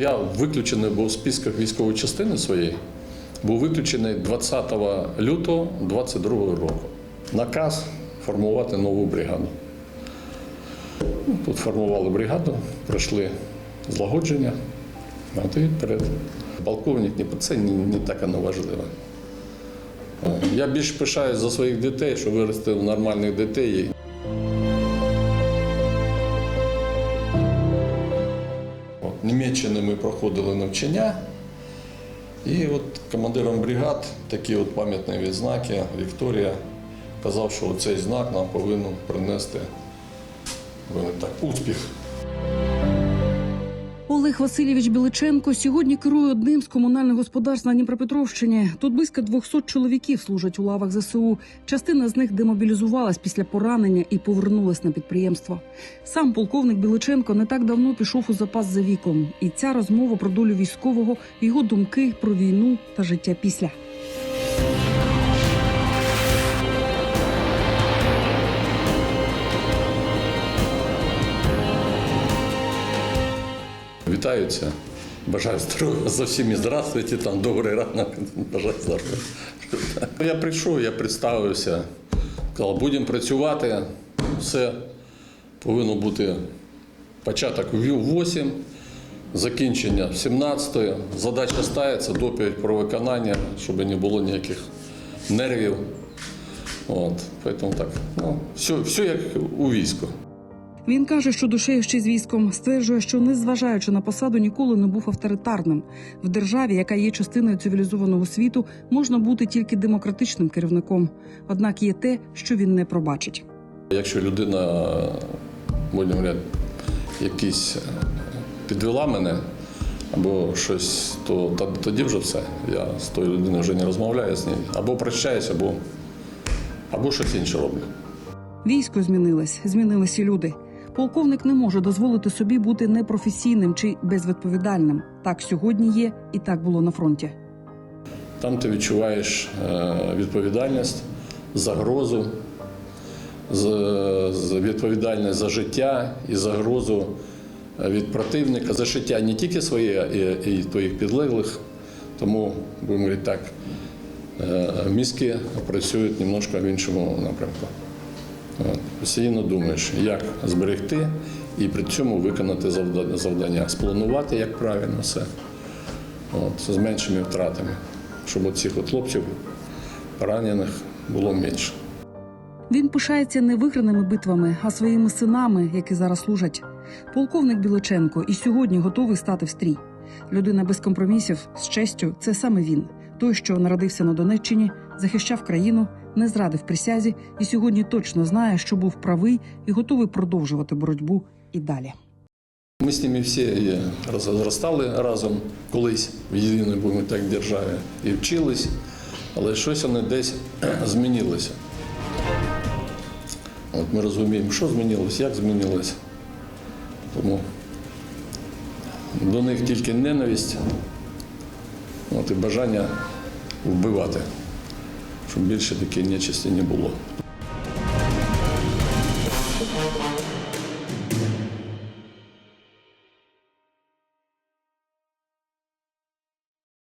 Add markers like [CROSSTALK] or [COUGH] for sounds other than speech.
Я виключений був в списках військової частини своєї, був виключений 20 лютого 22 року. Наказ формувати нову бригаду. Ну, Тут формували бригаду, пройшли злагодження, а ти вперед. Полковник ні, це не, не так воно важливо. Я більш пишаюсь за своїх дітей, що виростив нормальних дітей. Німеччині ми проходили навчання, і от командиром бригад такі от пам'ятні відзнаки Вікторія казав, що цей знак нам повинен принести так, успіх. Олег Васильович Біличенко сьогодні керує одним з комунальних господарств на Дніпропетровщині. Тут близько 200 чоловіків служать у лавах ЗСУ. Частина з них демобілізувалась після поранення і повернулась на підприємство. Сам полковник Біличенко не так давно пішов у запас за віком, і ця розмова про долю військового, його думки про війну та життя після. Вітаються. Бажаю здоров'я за всіми. Здравствуйте, там добрий ранок. Бажаю здоров'я. Я прийшов, я представився. Сказав, будемо працювати. Все повинно бути початок в 8, закінчення в 17. Задача ставиться, доповідь про виконання, щоб не було ніяких нервів. От, Поэтому так. Ну, все, все як у війську. Він каже, що душею ще з військом стверджує, що незважаючи на посаду, ніколи не був авторитарним. В державі, яка є частиною цивілізованого світу, можна бути тільки демократичним керівником. Однак є те, що він не пробачить. Якщо людина, будемо говорити, якісь е, підвела мене або щось, то тоді вже все. Я з тою людиною вже не розмовляю з нею. Або прощаюсь, або, або щось інше роблю. Військо змінилось, змінились і люди. Полковник не може дозволити собі бути непрофесійним чи безвідповідальним. Так сьогодні є, і так було на фронті. Там ти відчуваєш е, відповідальність, загрозу, відповідальність за життя і загрозу е, від противника за життя не тільки своє і, і твоїх підлеглих. Тому, будемо говорити так, е, мізки працюють немножко в іншому напрямку. Постійно думаєш, як зберегти і при цьому виконати завда- завдання, спланувати як правильно все от, з меншими втратами, щоб от цих от хлопців поранених було менше. Він пишається не виграними битвами, а своїми синами, які зараз служать. Полковник Білоченко і сьогодні готовий стати в стрій. Людина без компромісів з честю це саме він, той, що народився на Донеччині, захищав країну, не зрадив присязі і сьогодні точно знає, що був правий і готовий продовжувати боротьбу і далі. Ми з ними всі е, роз- зростали разом колись в єдиній будемо так державі і вчились, але щось вони десь [CLEARS THROAT] змінилося. От ми розуміємо, що змінилось, як змінилось. Тому до них тільки ненависть от, і бажання вбивати, щоб більше такої нечисті не було.